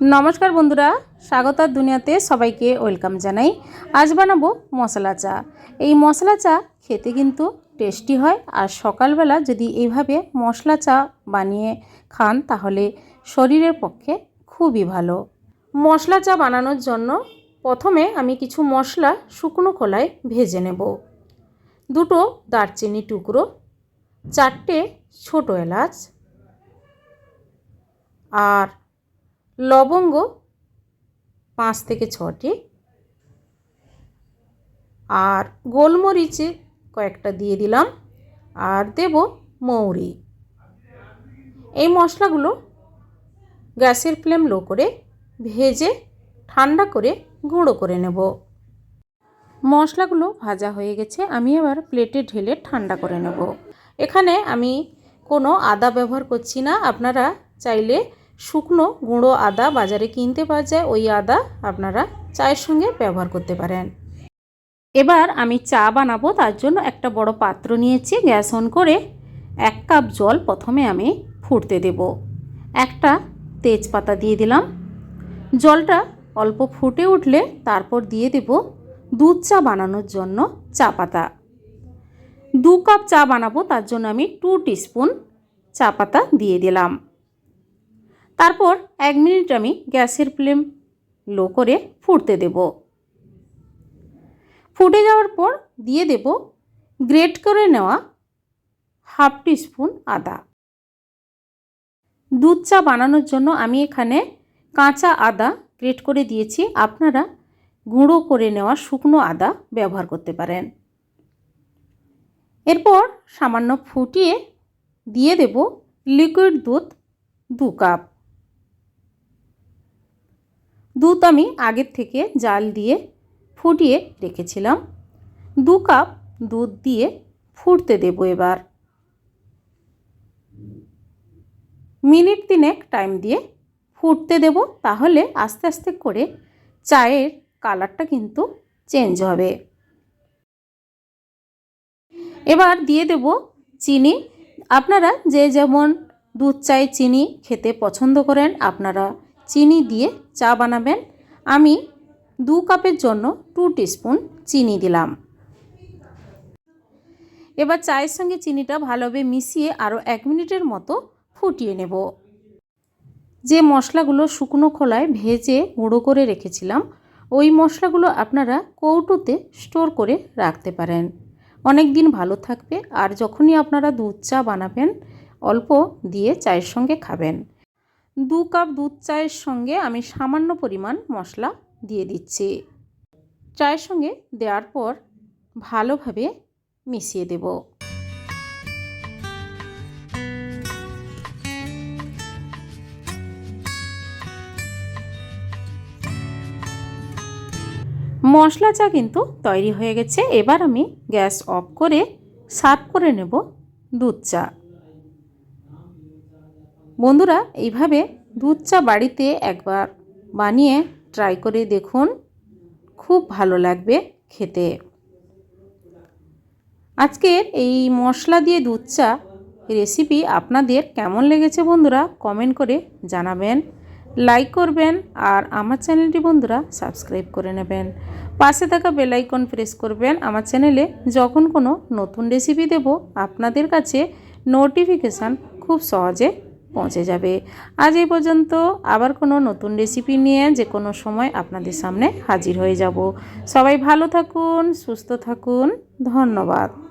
নমস্কার বন্ধুরা স্বাগতার দুনিয়াতে সবাইকে ওয়েলকাম জানাই। আজ বানাবো মশলা চা। এই মশলা চা খেতে কিন্তু টেস্টি হয় আর সকালবেলা যদি এইভাবে মশলা চা বানিয়ে খান তাহলে শরীরের পক্ষে খুবই ভালো। মশলা চা বানানোর জন্য প্রথমে আমি কিছু মশলা শুকনো খোলায় ভেজে নেব। দুটো দারচিনি টুকরো, চারটে ছোটো এলাচ আর লবঙ্গ পাঁচ থেকে ছটি। আর গোলমরিচে কয়েকটা দিয়ে দিলাম। আর দেব মৌরি। এই মশলাগুলো গ্যাসের ফ্লেম লো করে ভেজে ঠান্ডা করে গুঁড়ো করে নেব। মশলাগুলো ভাজা হয়ে গেছে, আমি এবার প্লেটে ঢেলে ঠান্ডা করে নেব। এখানে আমি কোনো আদা ব্যবহার করছি না, আপনারা চাইলে শুকনো, গুঁড়ো আদা বাজারে কিনতে পাওয়া যায়। ওই আদা আপনারা চায়ের সঙ্গে ব্যবহার করতে পারেন। এবার আমি চা বানাবো, তার জন্য একটা বড় পাত্র নিয়েছি। গ্যাস অন করে এক কাপ জল প্রথমে আমি ফুটতে দেব। একটা তেজপাতা দিয়ে দিলাম। জলটা অল্প ফুটে উঠলে তারপর দিয়ে দেব দুধ চা বানানোর জন্য চা পাতা। দু কাপ চা বানাবো, তার জন্য আমি টু টিস্পুন চা পাতা দিয়ে দিলাম। তারপর এক মিনিট আমি গ্যাসের ফ্লেম লো করে ফুটতে দেব। ফুটে যাওয়ার পর দিয়ে দেব গ্রেট করে নেওয়া হাফ টিস্পুন আদা। দুধ চা বানানোর জন্য আমি এখানে কাঁচা আদা গ্রেট করে দিয়েছি। আপনারা গুঁড়ো করে নেওয়া শুকনো আদা ব্যবহার করতে পারেন। এরপর সামান্য ফুটিয়ে দিয়ে দেব লিকুইড দুধ দু কাপ। দুধ আমি আগের থেকে জাল দিয়ে ফুটিয়ে রেখেছিলাম। দু কাপ দুধ দিয়ে ফুটতে দেব এবার। মিনিট তিনেক টাইম দিয়ে ফুটতে দেব, তাহলে আস্তে আস্তে করে চায়ের কালারটা কিন্তু চেঞ্জ হবে। এবার দিয়ে দেব চিনি। আপনারা যে যেমন দুধ চায়ে চিনি খেতে পছন্দ করেন, আপনারা চিনি দিয়ে চা বানাবেন। আমি দু কাপের জন্য টু টিস্পুন চিনি দিলাম। এবার চায়ের সঙ্গে চিনিটা ভালোভাবে মিশিয়ে আরও এক মিনিটের মতো ফুটিয়ে নেব। যে মশলাগুলো শুকনো খোলায় ভেজে গুঁড়ো করে রেখেছিলাম, ওই মশলাগুলো আপনারা কৌটোতে স্টোর করে রাখতে পারেন। অনেক দিন ভালো থাকবে, আর যখনই আপনারা দুধ চা বানাবেন, অল্প দিয়ে চায়ের সঙ্গে খাবেন। দু কাপ দুধ চায়ের সঙ্গে আমি সামান্য পরিমাণ মশলা দিয়ে দিচ্ছি। চায়ের সঙ্গে দেওয়ার পর ভালোভাবে মিশিয়ে দেব। মশলা চা কিন্তু তৈরি হয়ে গেছে। এবার আমি গ্যাস অফ করে সার্ভ করে নেব দুধ চা। বন্ধুরা, এইভাবে দুধ চা বাড়িতে একবার বানিয়ে ট্রাই করে দেখুন। খুব ভালো লাগবে খেতে। আজকের এই মশলা দিয়ে দুধ চা রেসিপি আপনাদের কেমন লেগেছে বন্ধুরা কমেন্ট করে জানাবেন। লাইক করবেন আর আমার চ্যানেলটি বন্ধুরা সাবস্ক্রাইব করে নেবেন। পাশে থাকা বেলাইকন প্রেস করবেন। আমার চ্যানেলে যখন কোনো নতুন রেসিপি দেব, আপনাদের কাছে নোটিফিকেশান খুব সহজে পৌঁছে যাবে। আজ এই পর্যন্ত আবার কোনো নতুন রেসিপি নিয়ে যে কোনো সময় আপনাদের সামনে হাজির হয়ে যাব। সবাই ভালো থাকুন, সুস্থ থাকুন। ধন্যবাদ।